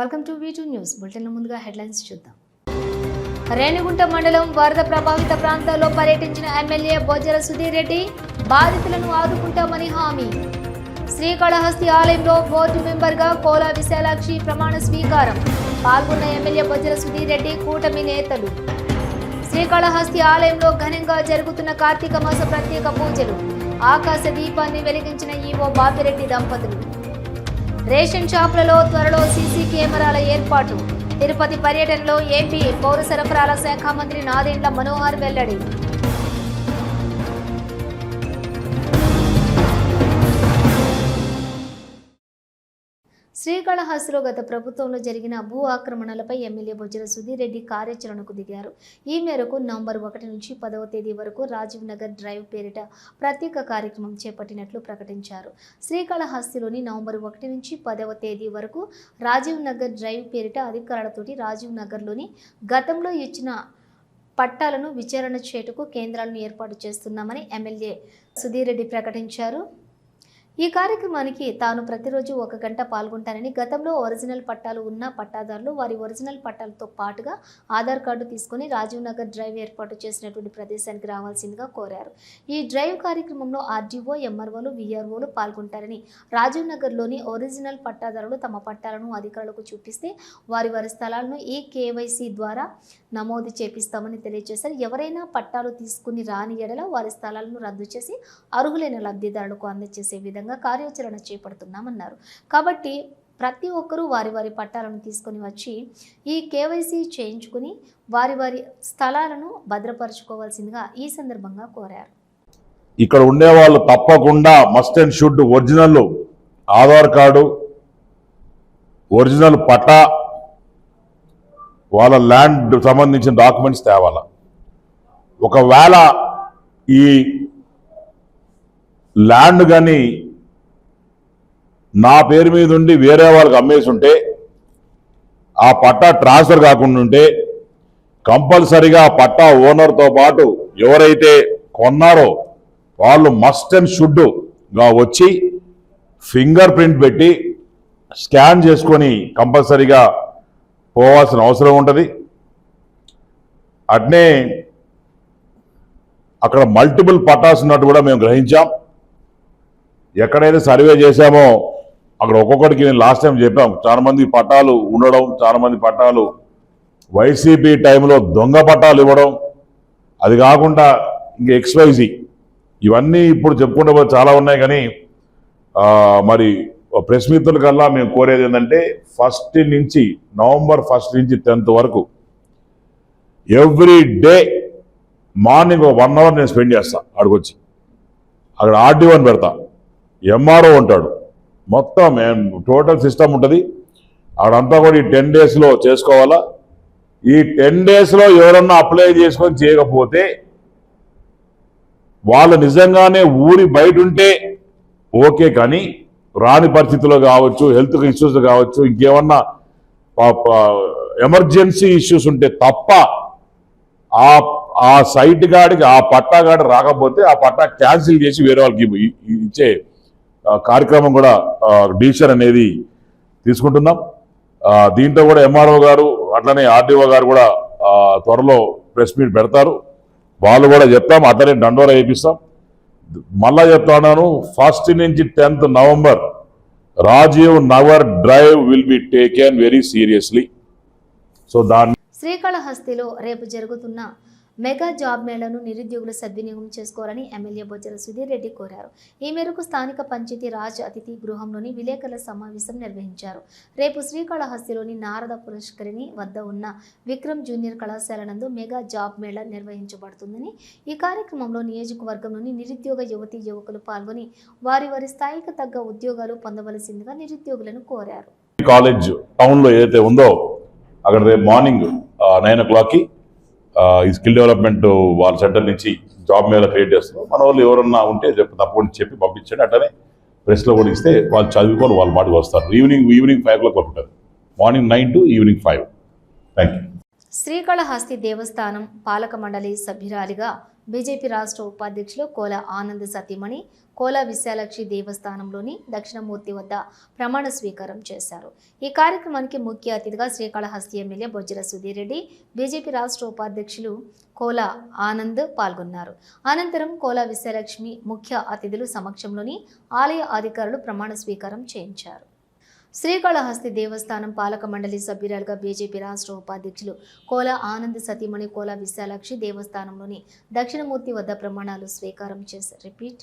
Welcome to V two news. బులెటిన్ల ముందుగా headlines చూద్దాం. రేణిగుంట మండలం వరద ప్రభావిత ప్రాంతాల్లో పర్యటించిన ఎమ్మెల్యే బొజ్జల సుధీర్ రెడ్డి బాధితులను ఆదుకుంటామని హామీ. శ్రీకాళహస్తి ఆలయంలో బోర్డు మెంబర్గా కోలా విశాలాక్షి ప్రమాణ స్వీకారం. పాల్గొన్న ఎమ్మెల్యే బొజ్జల సుధీర్ రెడ్డి కూటమి నేతలు. శ్రీకాళహస్తి ఆలయంలో ఘనంగా జరుగుతున్న కార్తీక మాస ప్రత్యేక పూజలు. ఆకాశ దీపాన్ని వెలిగించిన ఈవో బాపిరెడ్డి దంపతులు. రేషన్ షాపులలో త్వరలో సీసీ కెమెరాల ఏర్పాటు. తిరుపతి పర్యటనలో ఏపీ పౌర సరఫరాల శాఖ మంత్రి నాదెండ్ల మనోహర్ వెల్లడి. శ్రీకాళహస్తిలో గత ప్రభుత్వంలో జరిగిన భూ ఆక్రమణలపై ఎమ్మెల్యే బొజ్జల సుధీర్ రెడ్డి కార్యాచరణకు దిగారు. ఈ మేరకు నవంబర్ ఒకటి నుంచి పదవ తేదీ వరకు రాజీవ్ నగర్ డ్రైవ్ పేరిట ప్రత్యేక కార్యక్రమం చేపట్టినట్లు ప్రకటించారు. శ్రీకాళహస్తిలోని నవంబర్ ఒకటి నుంచి పదవ తేదీ వరకు రాజీవ్ నగర్ డ్రైవ్ పేరిట అధికారులతోటి రాజీవ్ నగర్లోని గతంలో ఇచ్చిన పట్టాలను విచారణ చేటుకు కేంద్రాలను ఏర్పాటు చేస్తున్నామని ఎమ్మెల్యే సుధీర్ రెడ్డి ప్రకటించారు. ఈ కార్యక్రమానికి తాను ప్రతిరోజు ఒక గంట పాల్గొంటానని గతంలో ఒరిజినల్ పట్టాలు ఉన్న పట్టాదారులు వారి ఒరిజినల్ పట్టాలతో పాటుగా ఆధార్ కార్డు తీసుకుని రాజీవ్ నగర్ డ్రైవ్ ఏర్పాటు చేసినటువంటి ప్రదేశానికి రావాల్సిందిగా కోరారు. ఈ డ్రైవ్ కార్యక్రమంలో ఆర్డీఓ ఎంఆర్ఓలు విఆర్ఓలు పాల్గొంటారని రాజీవ్ నగర్లోని ఒరిజినల్ పట్టాదారులు తమ పట్టాలను అధికారులకు చూపిస్తే వారి వారి స్థలాలను ఈ కేవైసీ ద్వారా నమోదు చేపిస్తామని తెలియజేశారు. ఎవరైనా పట్టాలు తీసుకుని రాని ఎడల వారి స్థలాలను రద్దు చేసి అర్హులైన లబ్ధిదారులకు అందజేసే విధంగా కార్యాచరణ చేపడుతున్నామన్నారు. కాబట్టి ప్రతి ఒక్కరూ వారి వారి పట్టాలను తీసుకొని వచ్చి ఈ కేవైసీ చేయించుకుని వారి వారి స్థలాలను భద్రపరచుకోవాల్సిందిగా ఈ సందర్భంగా కోరారు. ఇక్కడ ఉండే వాళ్ళు తప్పకుండా must and should original Aadhaar card original పట్టా వాళ్ళ ల్యాండ్ సంబంధించిన డాక్యుమెంట్స్ తేవాల. ఒకవేళ ఈ ల్యాండ్ కానీ నా పేరు మీద ఉండి వేరే వాళ్ళకి అమ్మేసి ఉంటే ఆ పట్టా ట్రాన్స్ఫర్ కాకుండా ఉంటే కంపల్సరిగా ఆ పట్టా ఓనర్తో పాటు ఎవరైతే కొన్నారో వాళ్ళు మస్ట్ అండ్ షుడ్గా వచ్చి ఫింగర్ ప్రింట్ పెట్టి స్కాన్ చేసుకొని కంపల్సరీగా పోవాల్సిన అవసరం ఉంటుంది. అట్నే అక్కడ మల్టిపుల్ పట్టాస్ ఉన్నట్టు కూడా మేము గ్రహించాం. ఎక్కడైతే సర్వే చేశామో అక్కడ ఒక్కొక్కడికి నేను లాస్ట్ టైం చెప్పాం చాలా మంది పట్టాలు ఉండడం చాలా మంది పట్టాలు వైసీపీ టైంలో దొంగ పట్టాలు ఇవ్వడం అది కాకుండా ఇంక ఎక్స్వైజీ ఇవన్నీ ఇప్పుడు చెప్పుకుంటే చాలా ఉన్నాయి కానీ మరి ప్రెస్ మిత్రుల కల్లా మేము కోరేది ఏంటంటే ఫస్ట్ నుంచి నవంబర్ ఫస్ట్ నుంచి టెన్త్ వరకు ఎవ్రీ డే మార్నింగ్ ఒక వన్ అవర్ నేను స్పెండ్ చేస్తాను అక్కడికి అక్కడ ఆర్డీఓని పెడతా. ఎంఆర్ఓ ఉంటాడు మొత్తం టోటల్ సిస్టమ్ ఉంటుంది. అక్కడంతా కూడా ఈ టెన్ డేస్లో చేసుకోవాలా? ఈ టెన్ డేస్లో ఎవరన్నా అప్లై చేసుకొని చేయకపోతే వాళ్ళు నిజంగానే ఊరి బయట ఉంటే ఓకే కానీ రాని పరిస్థితుల్లో కావచ్చు హెల్త్ ఇష్యూస్ కావచ్చు ఇంకేమన్నా ఎమర్జెన్సీ ఇష్యూస్ ఉంటే తప్ప ఆ ఆ సైట్ గాడికి ఆ పట్టా గాడి రాకపోతే ఆ పట్టా క్యాన్సిల్ చేసి వేరే వాళ్ళకి ఇచ్చే కార్యక్రమం కూడా డిసిషన్ అనేది తీసుకుంటున్నాం. దీంతో దీంట్లో కూడా ఎంఆర్ఓ గారు అట్లనే ఆర్డీఓ గారు కూడా త్వరలో ప్రెస్ మీట్ పెడతారు. వాళ్ళు కూడా చెప్తాం అట్లనే దండోరా వేపిస్తాం మళ్ళా చెప్తున్నాను ఫస్ట్ నుంచి tenth November Rajiv Nagar drive will be taken very seriously. So దాన్ని శ్రీకాళహస్తిలో రేపు జరుగుతున్న మెగా జాబ్ మేళను నిరుద్యోగులు సద్వినియోగం చేసుకోవాలని ఎమ్మెల్యే బొజ్జల సుధీర్ రెడ్డి కోరారు. ఈ మేరకు స్థానిక పంచాయతీ రాజ్ అతిథి గృహంలోని విలేకరుల సమావేశం నిర్వహించారు. రేపు శ్రీకాళహస్తిలోని నారద పురస్కరిణి వద్ద ఉన్న విక్రమ్ జూనియర్ కళాశాల నందు మెగా జాబ్ మేళ నిర్వహించబడుతుందని ఈ కార్యక్రమంలో నియోజకవర్గంలోని నిరుద్యోగ యువతి యువకులు పాల్గొని వారి వారి స్థాయికి తగ్గ ఉద్యోగాలు పొందవలసిందిగా నిరుద్యోగులను కోరారు. కాలేజ్ టౌన్లో ఏదైతే ఉందో అక్కడ రేపు మార్నింగ్ నైన్ ఓ క్లాక్కి ఈ స్కిల్ డెవలప్మెంట్ వాళ్ళ సెంటర్ నుంచి జాబ్ మేళ క్రియేట్ చేస్తున్నాం. మన వాళ్ళు ఎవరన్నా ఉంటే చెప్పి తప్పకుండా చెప్పి పంపించండి. అట్లనే ప్రెస్లో కూడా ఇస్తే వాళ్ళు చదువుకొని వాళ్ళ మాటకు వస్తారు. Evening evening five o'clock వరకు morning nine to evening five thank you Srikalahasti దేవస్థానం పాలక మండలి సభ్యురాలిగా బీజేపీ రాష్ట్ర ఉపాధ్యక్షులు కోల ఆనంద్ సతీమణి కోల విశాలక్షి దేవస్థానంలోని దక్షిణమూర్తి వద్ద ప్రమాణ స్వీకారం చేశారు. ఈ కార్యక్రమానికి ముఖ్య అతిథిగా శ్రీకాళహస్తి ఎమ్మెల్యే బొజ్జల సుధీర్ రెడ్డి బీజేపీ రాష్ట్ర ఉపాధ్యక్షులు కోల ఆనంద్ పాల్గొన్నారు. అనంతరం కోల విశాలక్ష్మి ముఖ్య అతిథులు సమక్షంలోని ఆలయ అధికారులు ప్రమాణ స్వీకారం చేయించారు. శ్రీకాళహస్తి దేవస్థానం పాలక మండలి సభ్యురాలుగా బీజేపీ రాష్ట్ర ఉపాధ్యక్షులు కోల ఆనంద్ సతీమణి కోల విశాలాక్షి దేవస్థానంలోని దక్షిణమూర్తి వద్ద ప్రమాణాలు స్వీకారం చేశారు. రిపీట్.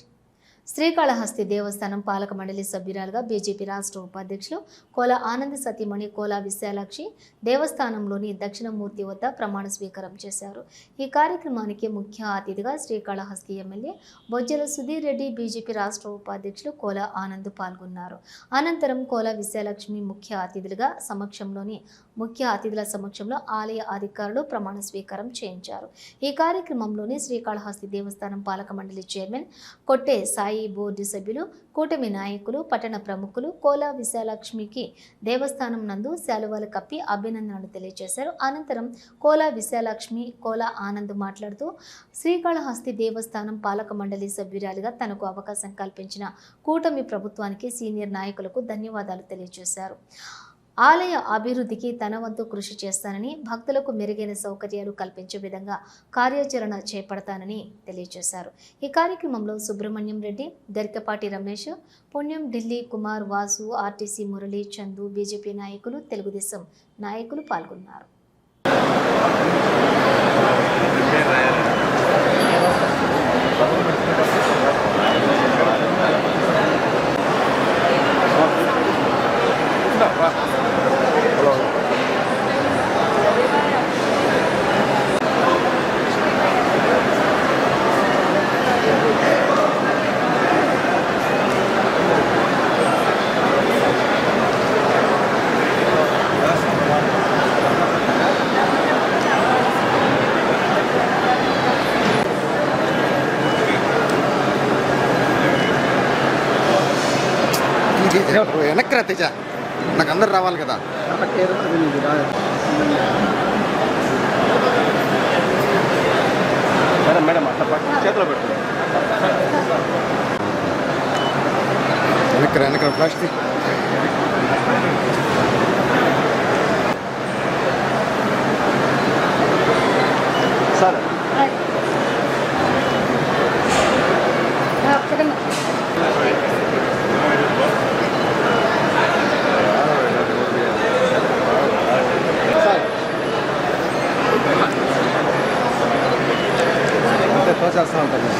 శ్రీకాళహస్తి దేవస్థానం పాలక మండలి సభ్యురాలుగా బీజేపీ రాష్ట్ర ఉపాధ్యక్షులు కోల ఆనంద్ సతీమణి కోల విశాలాక్షి దేవస్థానంలోని దక్షిణమూర్తి వద్ద ప్రమాణ స్వీకారం చేశారు. ఈ కార్యక్రమానికి ముఖ్య అతిథిగా శ్రీకాళహస్తి ఎమ్మెల్యే బొజ్జల సుధీర్ రెడ్డి బీజేపీ రాష్ట్ర ఉపాధ్యక్షులు కోల ఆనంద్ పాల్గొన్నారు. అనంతరం కోల విశాలక్ష్మి ముఖ్య అతిథులుగా సమక్షంలోని ముఖ్య అతిథుల సమక్షంలో ఆలయ అధికారులు ప్రమాణ స్వీకారం చేయించారు. ఈ కార్యక్రమంలోని శ్రీకాళహస్తి దేవస్థానం పాలక మండలి చైర్మన్ కొట్టే సాయి బోర్డు సభ్యులు కూటమి నాయకులు పట్టణ ప్రముఖులు కోలా విశాలక్ష్మికి దేవస్థానం నందు శాలువాలు కప్పి అభినందనలు తెలియజేశారు. అనంతరం కోలా విశాలక్ష్మి కోలా ఆనంద్ మాట్లాడుతూ శ్రీకాళహస్తి దేవస్థానం పాలక మండలి సభ్యురాలిగా తనకు అవకాశం కల్పించిన కూటమి ప్రభుత్వానికి సీనియర్ నాయకులకు ధన్యవాదాలు తెలియజేశారు. ఆలయ అభివృద్ధికి తన వంతు కృషి చేస్తానని భక్తులకు మెరుగైన సౌకర్యాలు కల్పించే విధంగా కార్యాచరణ చేపడతానని తెలియజేశారు. ఈ కార్యక్రమంలో సుబ్రహ్మణ్యం రెడ్డి గరికపాటి రమేష్ పుణ్యం ఢిల్లీ కుమార్ వాసు ఆర్టీసీ మురళి చందు బీజేపీ నాయకులు తెలుగుదేశం నాయకులు పాల్గొన్నారు. వెనక్కి రా తెజ. నాకు అందరు రావాలి కదా. మేడం మేడం అట్లా చేతిలో పెట్టు వెనక్కి రా వెనక్కి ప్లాస్టిక్ సార్ అంతే తోచేస్తూ ఉంటుంది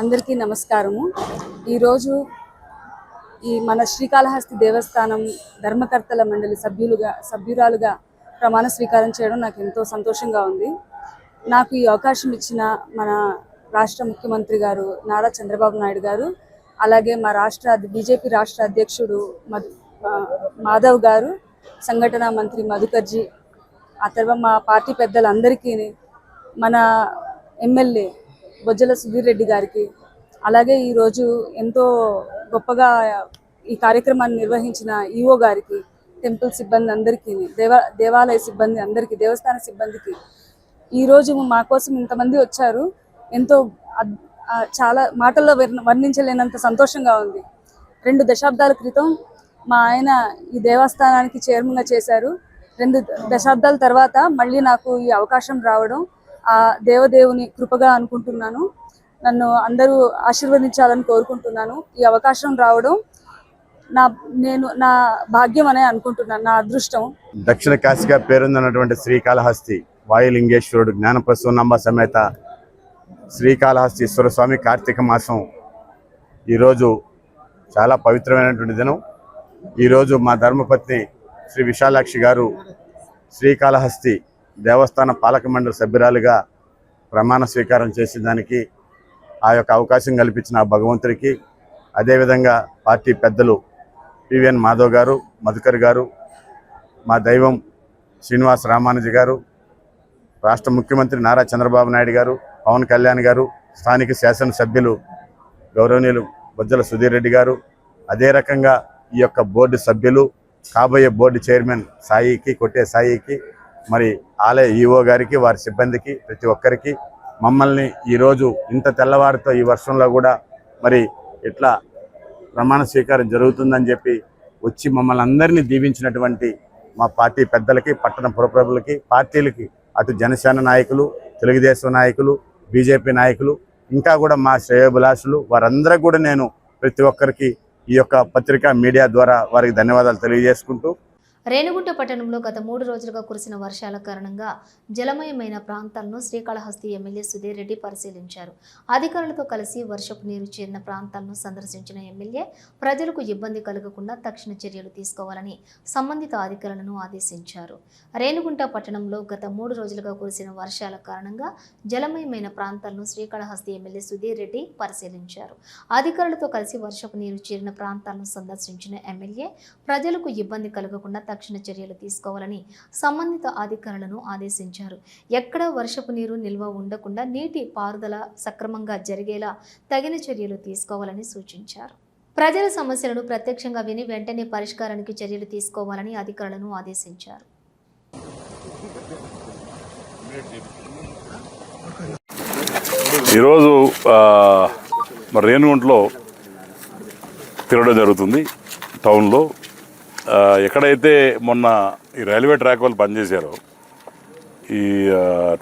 అందరికీ నమస్కారము. ఈరోజు ఈ మన శ్రీకాళహస్తి దేవస్థానం ధర్మకర్తల మండలి సభ్యులుగా సభ్యురాలుగా ప్రమాణ స్వీకారం చేయడం నాకు ఎంతో సంతోషంగా ఉంది. నాకు ఈ అవకాశం ఇచ్చిన మన రాష్ట్ర ముఖ్యమంత్రి గారు నారా చంద్రబాబు నాయుడు గారు అలాగే మా రాష్ట్ర బీజేపీ రాష్ట్ర అధ్యక్షుడు మధు మాధవ్ గారు సంఘటన మంత్రి మధుకర్జీ ఆ తర్వాత మా పార్టీ పెద్దలందరికీ మన ఎమ్మెల్యే బొజ్జల సుధీర్ రెడ్డి గారికి. అలాగే ఈరోజు ఎంతో గొప్పగా ఈ కార్యక్రమాన్ని నిర్వహించిన ఈఓ గారికి టెంపుల్ సిబ్బంది అందరికీ దేవా దేవాలయ సిబ్బంది అందరికీ దేవస్థాన సిబ్బందికి. ఈరోజు మా కోసం ఇంతమంది వచ్చారు. ఎంతో చాలా మాటల్లో వర్ణ- వర్ణించలేనంత సంతోషంగా ఉంది. రెండు దశాబ్దాల క్రితం మా ఆయన ఈ దేవస్థానానికి చైర్మన్గా చేశారు. రెండు దశాబ్దాల తర్వాత మళ్ళీ నాకు ఈ అవకాశం రావడం ఆ దేవదేవుని కృపగా అనుకుంటున్నాను. నన్ను అందరూ ఆశీర్వదించాలని కోరుకుంటున్నాను. ఈ అవకాశం రావడం నా నేను నా భాగ్యం అనే అనుకుంటున్నాను నా అదృష్టం. దక్షిణ కాశీగా పేరొందినటువంటి శ్రీకాళహస్తి వాయులింగేశ్వరుడు జ్ఞానప్రసూనంబ సమేత శ్రీకాళహస్తీశ్వర స్వామి కార్తీక మాసం ఈరోజు చాలా పవిత్రమైనటువంటి దినం. ఈరోజు మా ధర్మపత్ని శ్రీ విశాలాక్షి గారు శ్రీకాళహస్తి దేవస్థాన పాలక మండలి సభ్యురాలుగా ప్రమాణ స్వీకారం చేసేదానికి ఆ యొక్క అవకాశం కల్పించిన ఆ భగవంతుడికి అదేవిధంగా పార్టీ పెద్దలు పివిఎన్ మాధవ్ గారు మధుకర్ గారు మా దైవం శ్రీనివాస్ రామానుజీ గారు రాష్ట్ర ముఖ్యమంత్రి నారా చంద్రబాబు నాయుడు గారు పవన్ కళ్యాణ్ గారు స్థానిక శాసనసభ్యులు గౌరవనీయులు బొజ్జల సుధీర్ రెడ్డి గారు అదే రకంగా ఈ యొక్క బోర్డు సభ్యులు కాబోయే బోర్డు చైర్మన్ సాయికి కొట్టే సాయికి మరి ఆలయ ఈఓ గారికి వారి సిబ్బందికి ప్రతి ఒక్కరికి మమ్మల్ని ఈరోజు ఇంత తెల్లవారితో ఈ వర్షంలో కూడా మరి ఇట్లా ప్రమాణ స్వీకారం జరుగుతుందని చెప్పి వచ్చి మమ్మల్ని అందరినీ దీవించినటువంటి మా పార్టీ పెద్దలకి పట్టణ పురప్రభులకి పార్టీలకి అటు జనసేన నాయకులు తెలుగుదేశం నాయకులు బీజేపీ నాయకులు ఇంకా కూడా మా శ్రేయోభిలాషులు వారందరూ కూడా నేను ప్రతి ఒక్కరికి ఈ యొక్క పత్రికా మీడియా ద్వారా వారికి ధన్యవాదాలు తెలియజేసుకుంటూ రేణిగుంట పట్టణంలో గత మూడు రోజులుగా కురిసిన వర్షాల కారణంగా జలమయమైన ప్రాంతాలను శ్రీకాళహస్తి ఎమ్మెల్యే సుధీర్ రెడ్డి పరిశీలించారు. అధికారులతో కలిసి వర్షపు నీరు చేరిన ప్రాంతాలను సందర్శించిన ఎమ్మెల్యే ప్రజలకు ఇబ్బంది కలగకుండా తక్షణ చర్యలు తీసుకోవాలని సంబంధిత అధికారులను ఆదేశించారు. రేణిగుంట పట్టణంలో గత మూడు రోజులుగా కురిసిన వర్షాల కారణంగా జలమయమైన ప్రాంతాలను శ్రీకాళహస్తి ఎమ్మెల్యే సుధీర్ రెడ్డి పరిశీలించారు. అధికారులతో కలిసి వర్షపు నీరు చేరిన ప్రాంతాలను సందర్శించిన ఎమ్మెల్యే ప్రజలకు ఇబ్బంది కలగకుండా తక్షణ చర్యలు తీసుకోవాలని సంబంధిత అధికారులను ఆదేశించారు. ఎక్కడ వర్షపు నీరు నిల్వ ఉండకుండా నీటి పారుదల సక్రమంగా జరిగేలా తగిన చర్యలు తీసుకోవాలని సూచించారు. ప్రజల సమస్యలను ప్రత్యక్షంగా విని వెంటనే పరిష్కారానికి చర్యలు తీసుకోవాలని అధికారులను ఆదేశించారు. ఈరోజు ఆ, మరి రేణుగుంటలో తిరగడం జరుగుతుంది. టౌన్లో ఎక్కడైతే మొన్న ఈ రైల్వే ట్రాక్ వాళ్ళు పనిచేశారో ఈ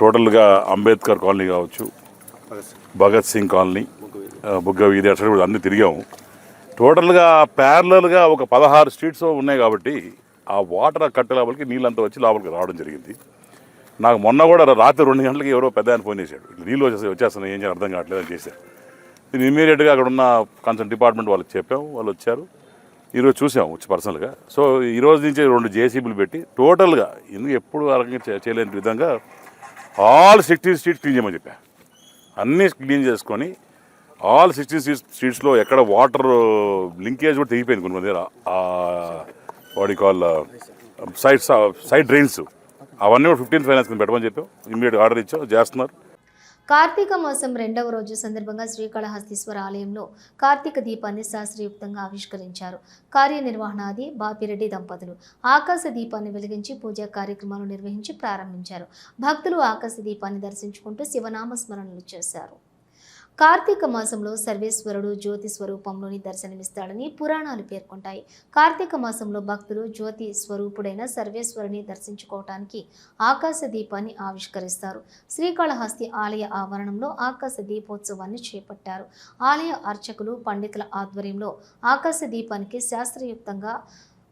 టోటల్గా అంబేద్కర్ కాలనీ కావచ్చు భగత్ సింగ్ కాలనీ బుగ్గ వీధి అటు కూడా అన్నీ తిరిగాము. టోటల్గా ప్యారలల్గా ఒక పదహారు స్ట్రీట్స్ ఉన్నాయి కాబట్టి ఆ వాటర్ కట్ట లోపలికి నీళ్ళంతా వచ్చి లోపలికి రావడం జరిగింది. నాకు మొన్న కూడా రాత్రి రెండు గంటలకి ఎవరో పెద్ద ఆయన ఫోన్ చేశాడు. నీళ్ళు వచ్చేసి వచ్చేస్తున్నాయి ఏం చేయాలి అర్థం కావట్లేదు అని చేశారు నేను ఇమీడియట్గా అక్కడ ఉన్న కన్సర్న్ డిపార్ట్మెంట్ వాళ్ళకి చెప్పాము వాళ్ళు వచ్చారు. ఈరోజు చూసాము వచ్చి పర్సనల్గా. సో ఈరోజు నుంచి రెండు జేసీబీలు పెట్టి టోటల్గా ఎందుకు ఎప్పుడు ఆ రకంగా చేయలేని విధంగా ఆల్ సిక్స్టీన్ స్ట్రీట్ క్లీన్ చేయమని చెప్పా. అన్నీ క్లీన్ చేసుకొని ఆల్ సిక్స్టీ స్ట్రీట్స్లో ఎక్కడ వాటర్ లింకేజ్ కూడా తెగిపోయింది కొన్ని దగ్గర వాడి కాల్ సైడ్ సైడ్ డ్రైన్స్ అవన్నీ కూడా ఫిఫ్టీన్ ఫైనాన్స్ కింద పెట్టమని చెప్పాం. ఇమీడియట్ ఆర్డర్ ఇచ్చాం. చేస్తున్నారు. కార్తీక మాసం రెండవ రోజు సందర్భంగా శ్రీకాళహస్తీశ్వర ఆలయంలో కార్తీక దీపాన్ని శాస్త్రయుక్తంగా ఆవిష్కరించారు. కార్యనిర్వహణాది బాపిరెడ్డి దంపతులు ఆకాశ దీపాన్ని వెలిగించి పూజా కార్యక్రమాలు నిర్వహించి ప్రారంభించారు. భక్తులు ఆకాశ దీపాన్ని దర్శించుకుంటూ శివనామ స్మరణలు చేశారు. కార్తీక మాసంలో సర్వేశ్వరుడు జ్యోతి స్వరూపంలోని దర్శనమిస్తాడని పురాణాలు పేర్కొంటాయి. కార్తీక మాసంలో భక్తులు జ్యోతి స్వరూపుడైన సర్వేశ్వరుని దర్శించుకోవటానికి ఆకాశ దీపాన్ని ఆవిష్కరిస్తారు. శ్రీకాళహస్తి ఆలయ ఆవరణంలో ఆకాశ దీపోత్సవాన్ని చేపట్టారు. ఆలయ అర్చకులు పండితుల ఆధ్వర్యంలో ఆకాశ దీపానికి శాస్త్రయుక్తంగా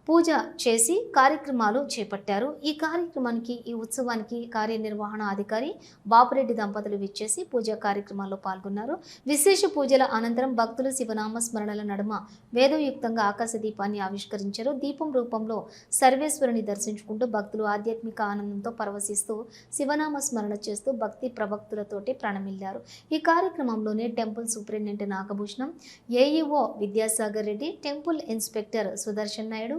పూజ చేసి కార్యక్రమాలు చేపట్టారు. ఈ కార్యక్రమానికి ఈ ఉత్సవానికి కార్యనిర్వహణ అధికారి బాపురెడ్డి దంపతులు విచ్చేసి పూజా కార్యక్రమాల్లో పాల్గొన్నారు. విశేష పూజల అనంతరం భక్తులు శివనామ స్మరణల నడుమ వేదయుక్తంగా ఆకాశ దీపాన్ని ఆవిష్కరించారు. దీపం రూపంలో సర్వేశ్వరుని దర్శించుకుంటూ భక్తులు ఆధ్యాత్మిక ఆనందంతో పరవశిస్తూ శివనామ స్మరణ చేస్తూ భక్తి ప్రభక్తులతోటి ప్రణమిల్లారు. ఈ కార్యక్రమంలోనే temple superintendent Nagabhushanam AEO Vidyasagar Reddy temple inspector Sudarshan Naidu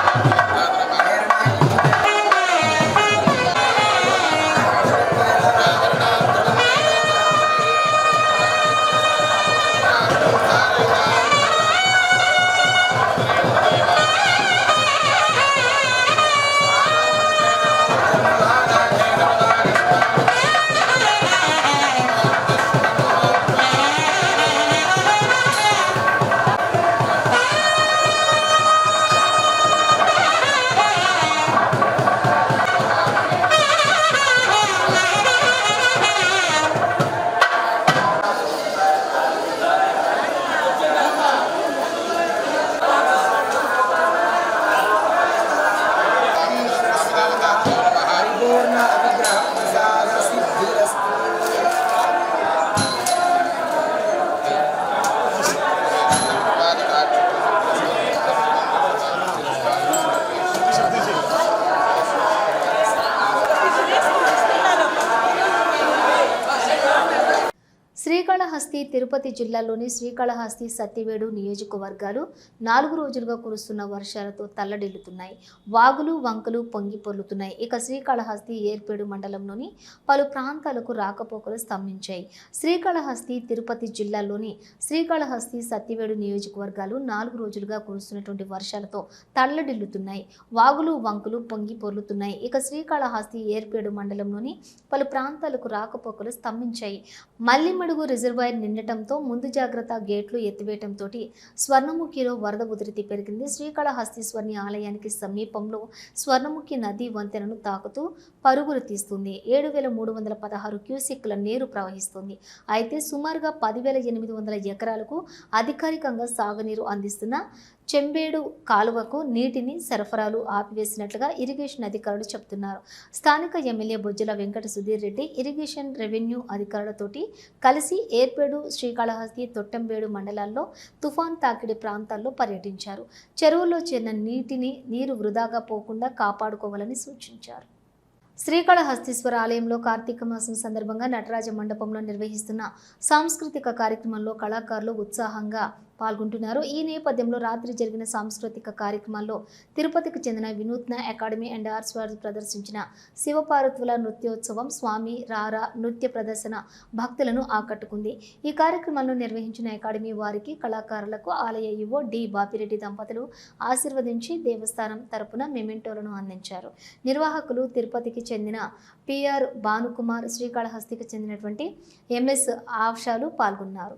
Tirupati జిల్లాలోని శ్రీకాళహస్తి సత్యవేడు నియోజకవర్గాలు నాలుగు రోజులుగా కురుస్తున్న వర్షాలతో తల్లడిల్లుతున్నాయి. వాగులు వంకలు పొంగి పొర్లుతున్నాయి. ఇక శ్రీకాళహస్తి ఏర్పేడు మండలంలోని పలు ప్రాంతాలకు రాకపోకలు స్తంభించాయి. శ్రీకాళహస్తి తిరుపతి జిల్లాలోని శ్రీకాళహస్తి సత్యవేడు నియోజకవర్గాలు నాలుగు రోజులుగా కురుస్తున్నటువంటి వర్షాలతో తల్లడిల్లుతున్నాయి. వాగులు వంకలు పొంగి పొర్లుతున్నాయి. ఇక శ్రీకాళహస్తి ఏర్పేడు మండలంలోని పలు ప్రాంతాలకు రాకపోకలు స్తంభించాయి. మల్లిమడుగు రిజర్వాయర్ నిండటం ఉండటంతో ముందు జాగ్రత్త గేట్లు ఎత్తివేయటంతో స్వర్ణముఖిలో వరద ఉధృతి పెరిగింది. శ్రీకాళహస్తీశ్వరిని ఆలయానికి సమీపంలో స్వర్ణముఖి నది వంతెనను తాకుతూ పరుగులు తీస్తుంది. ఏడు వేల మూడు వందల పదహారు క్యూసెక్ల నీరు ప్రవహిస్తుంది. అయితే సుమారుగా పదివేల ఎనిమిది వందల ఎకరాలకు అధికారికంగా సాగునీరు అందిస్తున్న చెంబేడు కాలువకు నీటిని సరఫరాలు ఆపివేసినట్లుగా ఇరిగేషన్ అధికారులు చెబుతున్నారు స్థానిక MLA Bojjala Venkata Sudheer Reddy irrigation revenue అధికారులతోటి కలిసి ఏర్పేడు శ్రీకాళహస్తి తొట్టంబేడు మండలాల్లో తుఫాన్ తాకిడి ప్రాంతాల్లో పర్యటించారు. చెరువుల్లో చేరిన నీటిని నీరు వృధాగా పోకుండా కాపాడుకోవాలని సూచించారు. శ్రీకాళహస్తీశ్వర ఆలయంలో కార్తీక మాసం సందర్భంగా నటరాజ మండపంలో నిర్వహిస్తున్న సాంస్కృతిక కార్యక్రమంలో కళాకారులు ఉత్సాహంగా పాల్గొంటున్నారు. ఈ నేపథ్యంలో రాత్రి జరిగిన సాంస్కృతిక కార్యక్రమాల్లో తిరుపతికి చెందిన వినూత్న అకాడమీ అండ్ ఆర్ట్స్ వారు ప్రదర్శించిన శివపార్వతుల నృత్యోత్సవం స్వామి రారా నృత్య ప్రదర్శన భక్తులను ఆకట్టుకుంది. ఈ కార్యక్రమంలో నిర్వహించిన అకాడమీ వారికి కళాకారులకు ఆలయ యువో డి బాపిరెడ్డి దంపతులు ఆశీర్వదించి దేవస్థానం తరపున మెమెంటోలను అందించారు. నిర్వాహకులు తిరుపతికి చెందిన పిఆర్ భానుకుమార్ శ్రీకాళహస్తికి చెందినటువంటి ఎంఎస్ ఆశాలు పాల్గొన్నారు.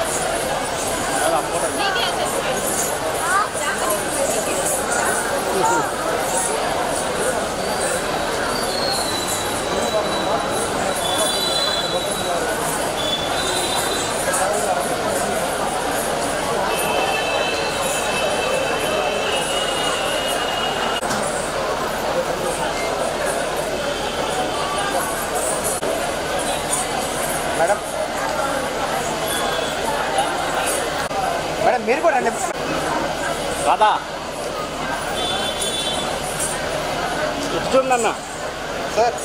రాదా చూడండి సార్.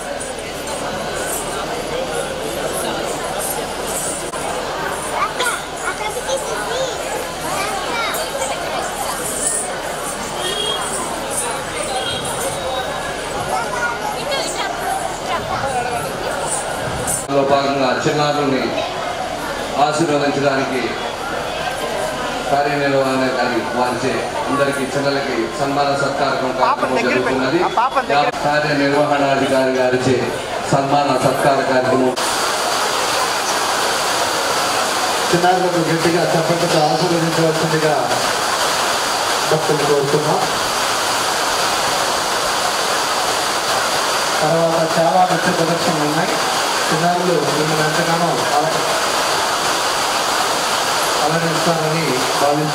భాగంగా చిన్నారుల్ని ఆశీర్వదించడానికి కార్యనిర్వహణాధికారి వారిచే అందరికి చిన్నలకి సన్మాన సత్కారం కార్యక్రమం జరుగుతున్నది. కార్యనిర్వహణాధికారి గారిచే సన్మాన సత్కార కార్యక్రమం. చిన్నారులకు గట్టిగా చప్పటితో ఆశీర్వదించవలసిందిగా భక్తులు కోరుతున్నాం. తర్వాత చాలా నృత్య ప్రదర్శనలు ఉన్నాయి. చిన్నారులు మిమ్మల్ని ఎంతగానో అల-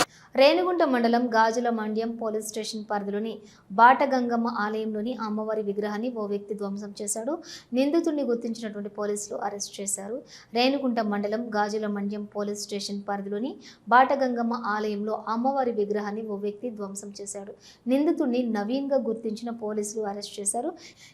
అలరిస్తారని మండలం గాజుల మండ్యం పోలీస్ స్టేషన్ పరిధిలోని బాటగంగమ్మ ఆలయంలోని అమ్మవారి విగ్రహాన్ని ఓ వ్యక్తి ధ్వంసం చేశాడు. నిందితుడిని గుర్తించినటువంటి పోలీసులు అరెస్ట్ చేశారు. రేణుకుంట మండలం గాజుల మండ్యం పోలీస్ స్టేషన్ పరిధిలోని బాటగంగమ్మ ఆలయంలో అమ్మవారి విగ్రహాన్ని ఓ వ్యక్తి ధ్వంసం చేశాడు. నిందితుడిని నవీన్గా గుర్తించిన పోలీసులు అరెస్ట్ చేశారు.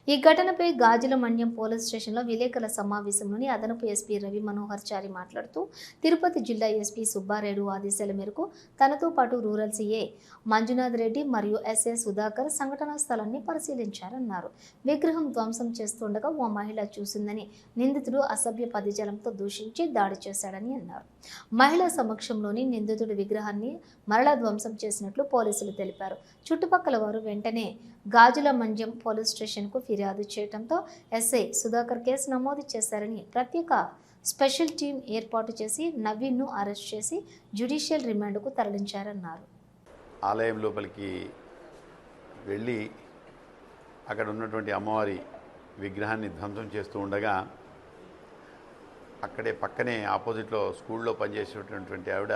ఈ ఘటనపై గాజుల మండ్యం పోలీస్ స్టేషన్లో విలేకరుల సమావేశంలోని అదనపు ఎస్పీ రవి మనోహర్ చారి మాట్లాడుతూ తిరుపతి జిల్లా ఎస్పీ సుబ్బారెడ్డి ఆదేశాల మేరకు తనతో పాటు రూరల్ సీఏ మంజునాథ్ రెడ్డి మరియు ఎస్ఏ సుధాకర్ సంఘటనా స్థలాన్ని పరిశీలించారన్నారు. విగ్రహం ధ్వంసం చేస్తుండగా ఓ మహిళ చూసిందని నిందితుడు అసభ్య పదజాలంతో దూషించి దాడి చేశాడని అన్నారు. మహిళ సమక్షంలోని నిందితుడి విగ్రహాన్ని మరలా ధ్వంసం చేసినట్లు పోలీసులు తెలిపారు. చుట్టుపక్కల వారు వెంటనే గాజుల మంజం పోలీస్ స్టేషన్కు ఫిర్యాదు చేయడంతో ఎస్ఐ సుధాకర్ కేసు నమోదు చేశారని ప్రత్యేక స్పెషల్ టీం ఏర్పాటు చేసి నవీన్ను అరెస్ట్ చేసి జ్యుడిషియల్ రిమాండ్కు తరలించారన్నారు. ఆలయం లోపలికి వెళ్ళి అక్కడ ఉన్నటువంటి అమ్మవారి విగ్రహాన్ని ధ్వంసం చేస్తూ ఉండగా అక్కడే పక్కనే ఆపోజిట్లో స్కూల్లో పనిచేసేటటువంటి ఆవిడ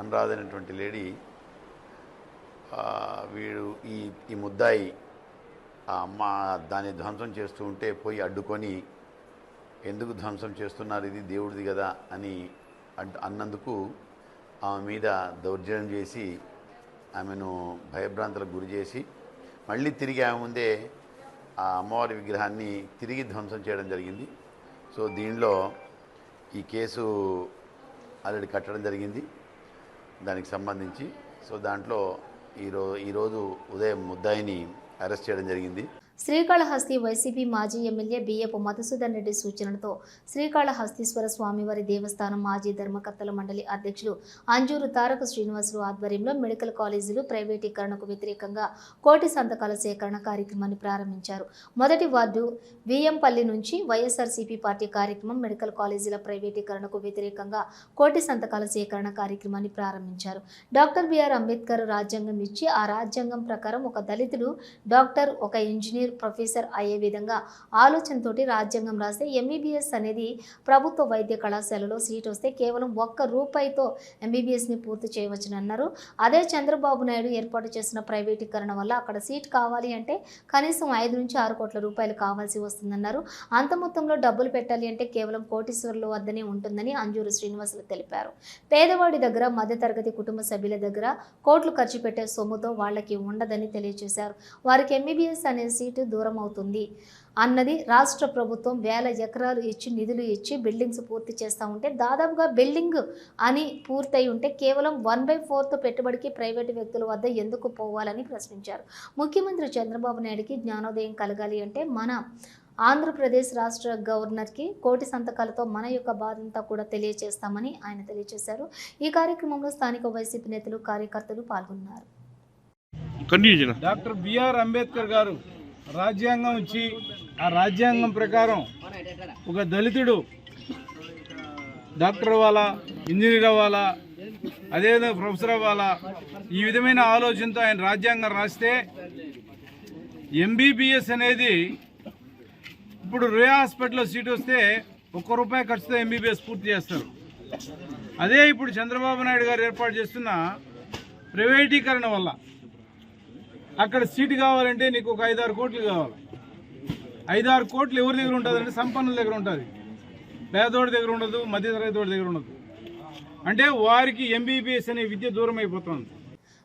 అనురాధ అనేటువంటి లేడీ వీడు ఈ ఈ ముద్దాయి ఆ అమ్మ దాన్ని ధ్వంసం చేస్తూ ఉంటే పోయి అడ్డుకొని ఎందుకు ధ్వంసం చేస్తున్నారు? ఇది దేవుడిది కదా అని అంట అన్నందుకు ఆమె మీద దౌర్జన్యం చేసి ఆమెను భయభ్రాంతులకు గురి చేసి మళ్ళీ తిరిగి ఆమె ముందే ఆ అమ్మవారి విగ్రహాన్ని తిరిగి ధ్వంసం చేయడం జరిగింది. సో దీనిలో ఈ కేసు ఆల్రెడీ కట్టడం జరిగింది. దానికి సంబంధించి సో దాంట్లో ఈరో ఈరోజు ఉదయం ముద్దాయిని అరెస్ట్ చేయడం జరిగింది. శ్రీకాళహస్తి వైసీపీ మాజీ ఎమ్మెల్యే బియ్యపు మధుసూదన్ రెడ్డి సూచనలతో శ్రీకాళహస్తీశ్వర స్వామివారి దేవస్థానం మాజీ ధర్మకర్తల మండలి అధ్యక్షులు అంజూరు తారక శ్రీనివాసులు ఆధ్వర్యంలో మెడికల్ కాలేజీలు ప్రైవేటీకరణకు వ్యతిరేకంగా కోటి సంతకాల సేకరణ కార్యక్రమాన్ని ప్రారంభించారు. మొదటి వార్డు విఎంపల్లి నుంచి వైఎస్ఆర్సీపీ పార్టీ కార్యక్రమం మెడికల్ కాలేజీల ప్రైవేటీకరణకు వ్యతిరేకంగా కోటి సంతకాల సేకరణ కార్యక్రమాన్ని ప్రారంభించారు. డాక్టర్ బిఆర్ అంబేద్కర్ రాజ్యాంగం ఇచ్చి ఆ రాజ్యాంగం ప్రకారం ఒక దళితుడు డాక్టర్ ఒక ఇంజనీర్ ప్రొఫెసర్ అయ్యే విధంగా ఆలోచనతోటి రాజ్యాంగం రాస్తే ఎంబీబీఎస్ అనేది ప్రభుత్వ వైద్య కళాశాలలో సీట్ వస్తే కేవలం ఒక్క రూపాయితో ఎంబీబీఎస్ని పూర్తి చేయవచ్చని అన్నారు. అదే చంద్రబాబు నాయుడు ఏర్పాటు చేసిన ప్రైవేటీకరణ వల్ల అక్కడ సీట్ కావాలి అంటే కనీసం ఐదు నుంచి ఆరు కోట్ల రూపాయలు కావాల్సి వస్తుందన్నారు. అంత మొత్తంలో డబ్బులు పెట్టాలి అంటే కేవలం కోటీశ్వరుల వద్దనే ఉంటుందని అంజూరు శ్రీనివాసులు తెలిపారు. పేదవాడి దగ్గర మధ్యతరగతి కుటుంబ సభ్యుల దగ్గర కోట్లు ఖర్చు పెట్టే సొమ్ముతో వాళ్ళకి ఉండదని తెలియజేశారు వారికి ఎంబీబీఎస్ అనే సీట్ దూరం అవుతుంది. అన్నది రాష్ట్ర ప్రభుత్వం వేల ఎకరాలు ఇచ్చి నిధులు ఇచ్చి బిల్డింగ్స్ పూర్తి చేస్తూ ఉంటే దాదాపుగా బిల్డింగ్ అని పూర్తయి ఉంటే కేవలం వన్ బై ఫోర్త్ పెట్టుబడికి ప్రైవేటు వ్యక్తుల వద్ద ఎందుకు పోవాలని ప్రశ్నించారు. ముఖ్యమంత్రి చంద్రబాబు నాయుడికి జ్ఞానోదయం కలగాలి అంటే మన ఆంధ్రప్రదేశ్ రాష్ట్ర గవర్నర్కి కోటి సంతకాలతో మన యొక్క బాధంతా కూడా తెలియజేస్తామని ఆయన తెలియజేశారు ఈ కార్యక్రమంలో స్థానిక వైసీపీ నేతలు కార్యకర్తలు పాల్గొన్నారు. డాక్టర్ బిఆర్ అంబేద్కర్ గారు రాజ్యాంగం ఇచ్చి ఆ రాజ్యాంగం ప్రకారం ఒక దళితుడు డాక్టర్ అవ్వాలా ఇంజనీర్ అవ్వాలా అదేవిధంగా ప్రొఫెసర్ అవ్వాలా ఈ విధమైన ఆలోచనతో ఆయన రాజ్యాంగం రాస్తే ఎంబీబీఎస్ అనేది ఇప్పుడు రుయా హాస్పిటల్లో సీట్ వస్తే ఒక్క రూపాయి ఖర్చుతో ఎంబీబీఎస్ పూర్తి చేస్తారు. అదే ఇప్పుడు చంద్రబాబు నాయుడు గారు ఏర్పాటు చేస్తున్న ప్రైవేటీకరణ వల్ల అక్కడ సీటు కావాలంటే నీకు ఒక ఐదారు కోట్లు కావాలి. ఐదారు కోట్లు ఎవరి దగ్గర ఉంటుందంటే సంపన్నుల దగ్గర ఉంటుంది. పేదోడి దగ్గర ఉండదు మధ్యతరగతి వాడి దగ్గర ఉండదు. అంటే వారికి ఎంబీబీఎస్ అనే విద్య దూరం అయిపోతుంది.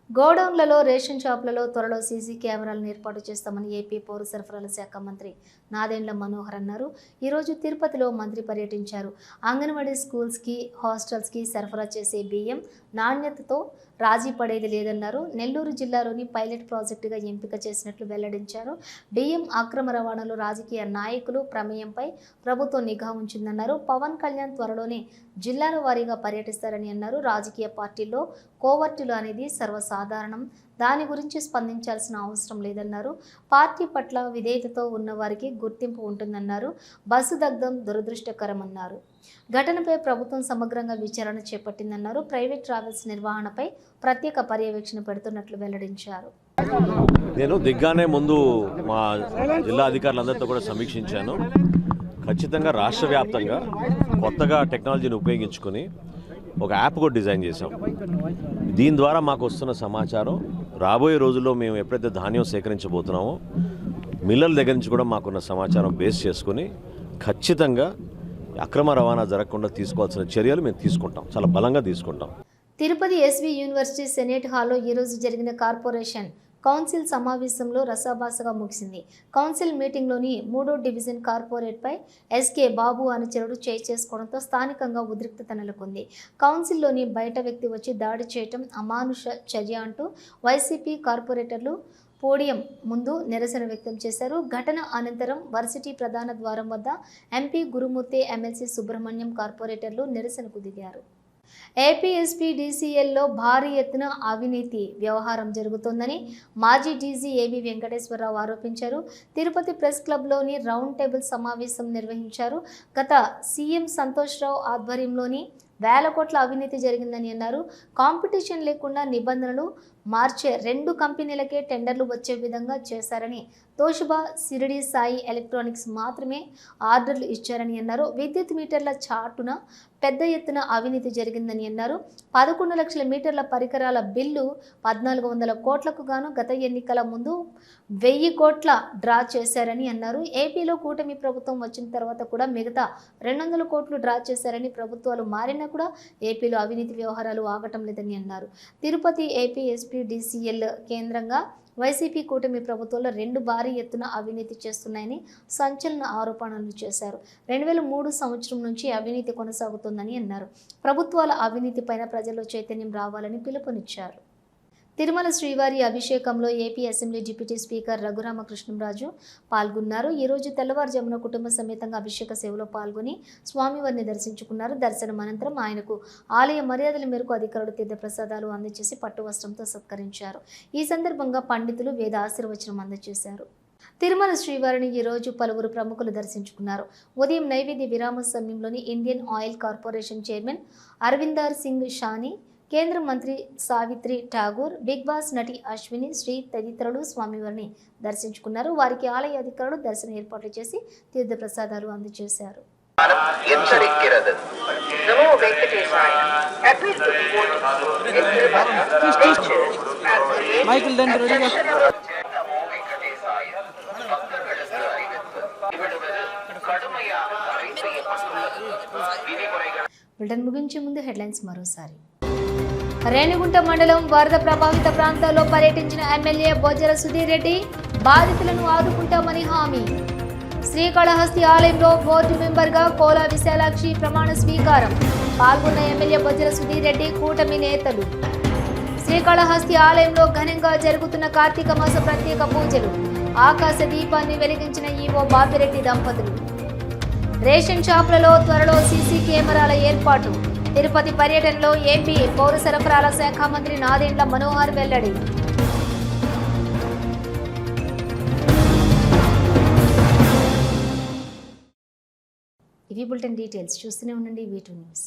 గోడౌన్లలో రేషన్ షాపులలో త్వరలో సీసీ కెమెరాలను ఏర్పాటు చేస్తామని ఏపీ పౌర సరఫరాల శాఖ మంత్రి నాదెండ్ల మనోహర్ అన్నారు. ఈరోజు తిరుపతిలో మంత్రి పర్యటించారు. అంగన్వాడీ స్కూల్స్కి హాస్టల్స్కి సరఫరా చేసే బియ్యం నాణ్యతతో రాజీ పడేది లేదన్నారు. నెల్లూరు జిల్లాలోని పైలట్ ప్రాజెక్టుగా ఎంపిక చేసినట్లు వెల్లడించారు. బియ్యం అక్రమ రవాణాలో రాజకీయ నాయకులు ప్రమేయంపై ప్రభుత్వం నిఘా ఉంచిందన్నారు. పవన్ కళ్యాణ్ త్వరలోనే జిల్లాల వారీగా పర్యటిస్తారని అన్నారు. రాజకీయ పార్టీల్లో కోవర్టులు అనేది సర్వసాధారణం. దాని గురించి స్పందించాల్సిన అవసరం లేదన్నారు. పార్టీ పట్ల విధేయతతో ఉన్న వారికి గుర్తింపు ఉంటుందన్నారు. బస్సు దగ్ధం దురదృష్టకరమన్నారు. ఘటనపై ప్రభుత్వం సమగ్రంగా విచారణ చేపట్టిందన్నారు. ప్రైవేట్ ట్రావెల్స్ నిర్వహణపై ప్రత్యేక పర్యవేక్షణ పెడుతున్నట్లు వెల్లడించారు. నేను దిగ్గానే ముందు మా జిల్లా అధికారులందరితో కూడా సమీక్షించాను. ఖచ్చితంగా రాష్ట్ర వ్యాప్తంగా కొత్తగా టెక్నాలజీని ఉపయోగించుకొని ఒక యాప్ కూడా డిజైన్ చేశాం. దీని ద్వారా మాకు వస్తున్న సమాచారం రాబోయే రోజుల్లో మేము ఎప్పుడైతే ధాన్యం సేకరించబోతున్నామో మిల్లల దగ్గర నుంచి కూడా మాకున్న సమాచారం బేస్ చేసుకుని ఖచ్చితంగా అక్రమ రవాణా జరగకుండా తీసుకోవాల్సిన చర్యలు మేము తీసుకుంటాం. చాలా బలంగా తీసుకుంటాం. తిరుపతి ఎస్వి యూనివర్సిటీ సెనేట్ హాల్లో ఈరోజు జరిగిన కార్పొరేషన్ కౌన్సిల్ సమావేశంలో రసాభాసగా ముగిసింది. కౌన్సిల్ మీటింగ్లోని మూడో డివిజన్ కార్పొరేట్పై ఎస్కే బాబు అనుచరుడు చేయి చేసుకోవడంతో స్థానికంగా ఉద్రిక్తత నెలకొంది. కౌన్సిల్లోని బయట వ్యక్తి వచ్చి దాడి చేయటం అమానుష చర్య అంటూ వైసీపీ కార్పొరేటర్లు పోడియం ముందు నిరసన వ్యక్తం చేశారు. ఘటన అనంతరం వర్సిటీ ప్రధాన ద్వారం వద్ద ఎంపీ గురుమూర్తి ఎమ్మెల్సీ సుబ్రహ్మణ్యం కార్పొరేటర్లు నిరసనకు దిగారు. ఏపీఎస్పీ డీసీఎల్లో భారీ ఎత్తున అవినీతి వ్యవహారం జరుగుతోందని మాజీ డీజీ ఏవి వెంకటేశ్వరరావు ఆరోపించారు. తిరుపతి ప్రెస్ క్లబ్లోని రౌండ్ టేబుల్ సమావేశం నిర్వహించారు. గత సీఎం సంతోష్రావు ఆధ్వర్యంలోని వేల కోట్ల అవినీతి జరిగిందని అన్నారు. కాంపిటీషన్ లేకుండా నిబంధనలు మార్చే రెండు కంపెనీలకే టెండర్లు వచ్చే విధంగా చేశారని తోషుబా సిరిడి సాయి ఎలక్ట్రానిక్స్ మాత్రమే ఆర్డర్లు ఇచ్చారని అన్నారు. విద్యుత్ మీటర్ల చాటున పెద్ద ఎత్తున అవినీతి జరిగిందని అన్నారు. పదకొండు లక్షల మీటర్ల పరికరాల బిల్లు పద్నాలుగు వందల కోట్లకు గాను గత ఎన్నికల ముందు వెయ్యి కోట్ల డ్రా చేశారని అన్నారు. ఏపీలో కూటమి ప్రభుత్వం వచ్చిన తర్వాత కూడా మిగతా రెండు వందల కోట్లు డ్రా చేశారని ప్రభుత్వాలు మారినా కూడా ఏపీలో అవినీతి వ్యవహారాలు ఆగటం లేదని అన్నారు. తిరుపతి ఏపీ ఎస్పీ కేంద్రంగా వైసీపీ కూటమి ప్రభుత్వంలో రెండు భారీ ఎత్తున అవినీతి చేస్తున్నాయని సంచలన ఆరోపణలు చేశారు. రెండు వేల మూడు సంవత్సరం నుంచి అవినీతి కొనసాగుతోందని అన్నారు. ప్రభుత్వాల అవినీతి పైన ప్రజల్లో చైతన్యం రావాలని పిలుపునిచ్చారు. తిరుమల శ్రీవారి అభిషేకంలో AP assembly deputy speaker Raghurama Krishnam Raju పాల్గొన్నారు. ఈ రోజు తెల్లవారుజామున కుటుంబ సమేతంగా అభిషేక సేవలో పాల్గొని స్వామివారిని దర్శించుకున్నారు. దర్శనం అనంతరం ఆయనకు ఆలయ మర్యాదల మేరకు అధికారులు తీర్థ ప్రసాదాలు అందజేసి పట్టు వస్త్రంతో సత్కరించారు. ఈ సందర్భంగా పండితులు వేద ఆశీర్వచనం అందజేశారు. తిరుమల శ్రీవారిని ఈరోజు పలువురు ప్రముఖులు దర్శించుకున్నారు. ఉదయం నైవేద్య విరామ సమయంలోని Indian oil corporation chairman Arvinder Singh షాని కేంద్ర మంత్రి సావిత్రి ఠాగూర్ బిగ్ బాస్ నటి అశ్విని శ్రీ తదితరులు స్వామివారిని దర్శించుకున్నారు. వారికి ఆలయ అధికారులు దర్శన ఏర్పాట్లు చేసి తీర్థ ప్రసాదాలు అందజేశారు. ముగించే ముందు హెడ్లైన్స్ మరోసారి. రేణిగుంట మండలం వరద ప్రభావిత ప్రాంతాల్లో పర్యటించిన ఎమ్మెల్యే బొజ్జల సుధీర్ రెడ్డి బాధితులను ఆదుకుంటామని హామీ. శ్రీకాళహస్తి ఆలయంలో బోర్డు మెంబర్గా కోలా విశాలాక్షి ప్రమాణ స్వీకారం. పాల్గొన్న ఎమ్మెల్యే బొజ్జల సుధీర్ రెడ్డి కూటమి నేతలు. శ్రీకాళహస్తి ఆలయంలో ఘనంగా జరుగుతున్న కార్తీక మాస ప్రత్యేక పూజలు. ఆకాశ దీపాన్ని వెలిగించిన ఈవో బాపిరెడ్డి దంపతులు. రేషన్ షాపులలో త్వరలో సీసీ కెమెరాల ఏర్పాటు. తిరుపతి పర్యటనలో ఏపీ పౌర సరఫరాల శాఖ మంత్రి నాదెండ్ల మనోహర్ వెల్లడి. ఇవి బులెటిన్ డీటెయిల్స్. చూస్తూనే ఉండండి వీటూ న్యూస్